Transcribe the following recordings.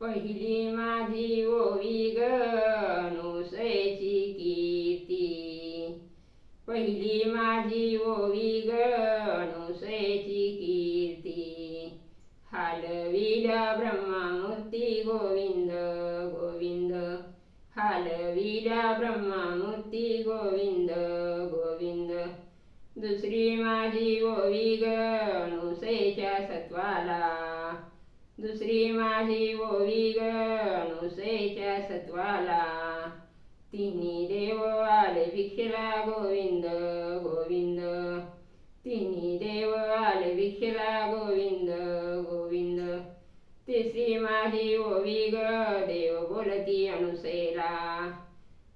पहिली माझी ओवी गनुसैची कीर्ती. पहिली माझी ओवी गनुसैची कीर्ती. हालविल्या ब्रह्मामूर्ती गोविंद गोविंद. हालविल्या ब्रह्मामूर्ती गोविंद गोविंद. दुसरी माझी ओवी ग सत्वाला. दुसरी माझी ओवी ग सत्वाला. तिन्ही देव आले भिक्षेला गोविंद गोविंद. तिन्ही देव आले भिक्षेला गोविंद गोविंद. तिसरी माझी ओवी ग देव बोलती अनुसेला.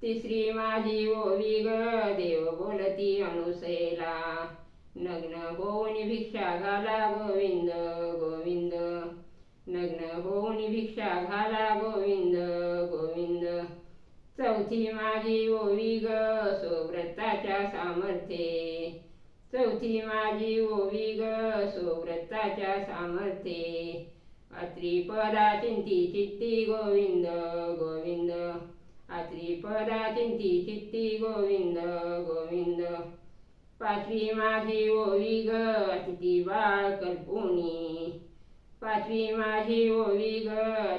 तिसरी माझी ओवी ग देव बोलती अनुसेला. नग्न होऊन भिक्षा घाला गोविंद गोविंद. गोणी भिक्षा घाला गोविंद गोविंद. चौथी माझी ओवी ग सोव्रताच्या सामर्थ्ये. चौथी माझी ओवी ग सोव्रताच्या सामर्थ्ये. अत्रिपदा चिंती चित्ती गोविंद गोविंद. अत्रिपदा चिंती चित्ती गोविंद गोविंद. पाचवी माझी ओवी ग अतिथी बाळ कल्पुनी. पाचवी माझी ओवी ग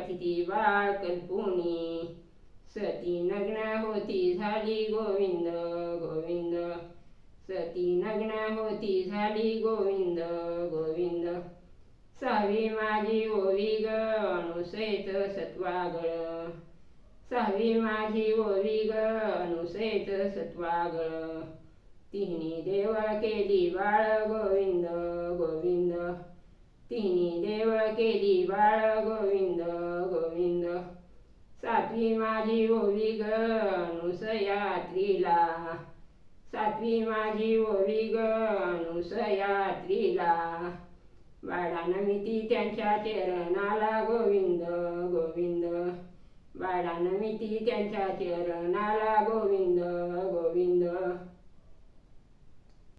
तिथी बाळ कल्पुणी सती नग्न होती झाली गोविंद गोविंद. सती नग्न होती झाली गोविंद गोविंद. सहावी माझी ओवी ग अनुसेत सत्वागळ. सहावी माझी ओवी ग अनुसयत सत्वागळ. तिन्ही देव केली बाळ गोविंद. तिने देव केली बाळ गोविंद गोविंद. सातवी माझी ओवी ग अनुसयात्रीला. सातवी माझी ओवी ग अनुसयात्रीला. बाळानमिती त्यांच्या चरणाला गोविंद गोविंद. बाळानमिती त्यांच्या चरणाला गोविंद गोविंद.